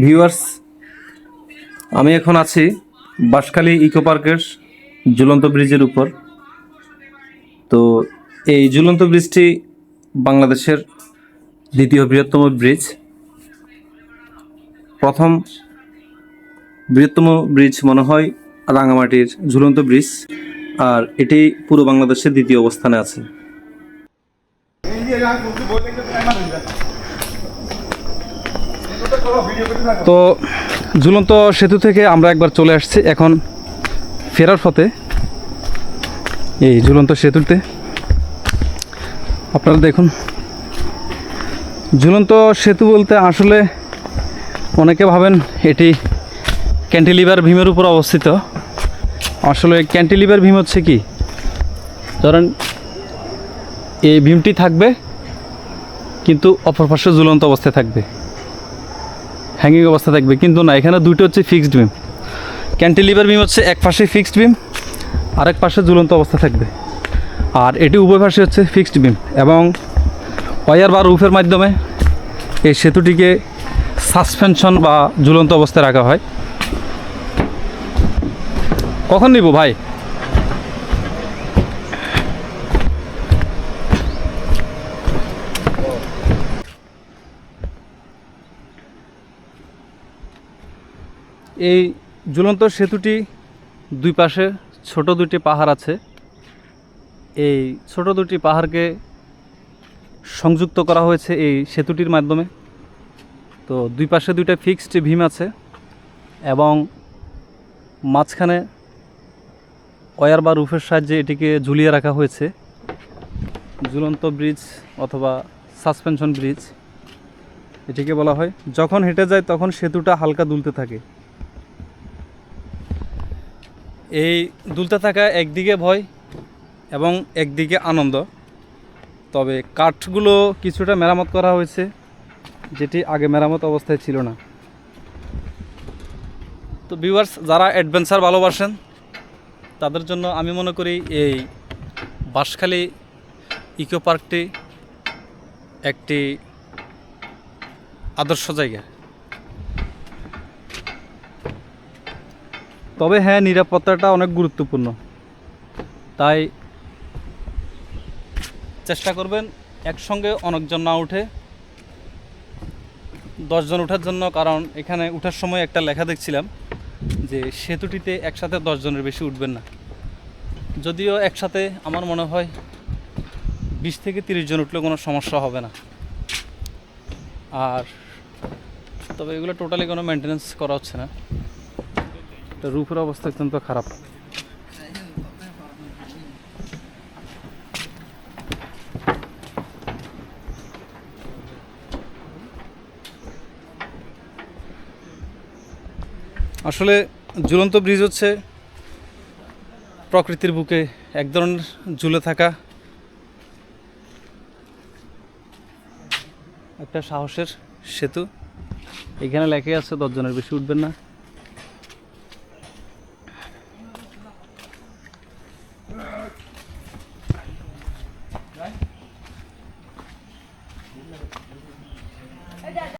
Viewers, আমি এখন আছি বাঁশখালী ইকো পার্কের ঝুলন্ত ব্রিজের উপর। তো এই ঝুলন্ত ব্রিজটি বাংলাদেশের দ্বিতীয় বৃহত্তম ব্রিজ। প্রথম বৃহত্তম ব্রিজ মনে হয় রাঙামাটির ঝুলন্ত ব্রিজ, আর এটি পুরো বাংলাদেশের দ্বিতীয় অবস্থানে আছে। তো ঝুলন্ত সেতু থেকে আমরা একবার চলে আসছি এখন ফেরার পথে। এই ঝুলন্ত সেতুতে। আপনারা দেখুন, ঝুলন্ত সেতু বলতে আসলে অনেকে ভাবেন এটি ক্যান্টিলিভার ভীমের উপর অবস্থিত। আসলে ক্যান্টিলিভার ভীম হচ্ছে কি? ধরেন, এই ভীমটি থাকবে, কিন্তু অপর পাশে ঝুলন্ত অবস্থায় থাকবে। হ্যাঙ্গিং অবস্থা থাকবে। কিন্তু না, এখানে দুটো হচ্ছে ফিক্সড বিম ক্যান্টিলিভার বিম হচ্ছে এক পাশে ফিক্সড বিম আরেক পাশে ঝুলন্ত অবস্থা থাকবে। আর এটি উভয় পাশে হচ্ছে ফিক্সড বিম এবং ওয়ার বা রুফের মাধ্যমে এই সেতুটিকে সাসপেনশন বা ঝুলন্ত অবস্থায় রাখা হয়। কখন নিব ভাই? এই ঝুলন্ত সেতুটি দুই পাশে ছোট দুটি পাহাড় আছে। এই ছোট দুটি পাহাড়কে সংযুক্ত করা হয়েছে এই সেতুটির মাধ্যমে। তো দুই পাশে দুইটা ফিক্সড ভীম আছে এবং মাঝখানে ওয়ার বা রুফের সাহায্যে এটিকে ঝুলিয়ে রাখা হয়েছে। ঝুলন্ত ব্রিজ অথবা সাসপেনশন ব্রিজ, এটিকে বলা হয়। যখন হেঁটে যায় তখন সেতুটা হালকা দুলতে থাকে। এই দুলতে থাকা একদিকে ভয় এবং একদিকে আনন্দ। তবে কাঠগুলো কিছুটা মেরামত করা হয়েছে, যেটি আগে মেরামত অবস্থায় ছিল না। তো ভিউয়ার্স যারা অ্যাডভেঞ্চার ভালোবাসেন, তাদের জন্য আমি মনে করি এই বাঁশখালী ইকো পার্কটি একটি আদর্শ জায়গা। তবে হ্যাঁ নিরাপত্তাটা অনেক গুরুত্বপূর্ণ। তাই চেষ্টা করবেন একসঙ্গে অনেকজন না উঠে, দশজন ওঠার জন্য, কারণ এখানে ওঠার সময় একটা লেখা দেখছিলাম যে সেতুটিতে একসাথে দশজনের বেশি উঠবেন না। যদিও একসাথে আমার মনে হয় বিশ থেকে তিরিশ জন উঠলে কোনো সমস্যা হবে না। আর তবে এগুলো টোটালি কোনো মেনটেনেন্স করা হচ্ছে না। তো রূপের অবস্থা অত্যন্ত খারাপ। আসলে ঝুলন্ত ব্রিজ হচ্ছে প্রকৃতির বুকে এক ধরনের ঝুলে থাকা একটা সাহসের সেতু। এখানে লেখে আছে, দশজনের বেশি উঠবেন না।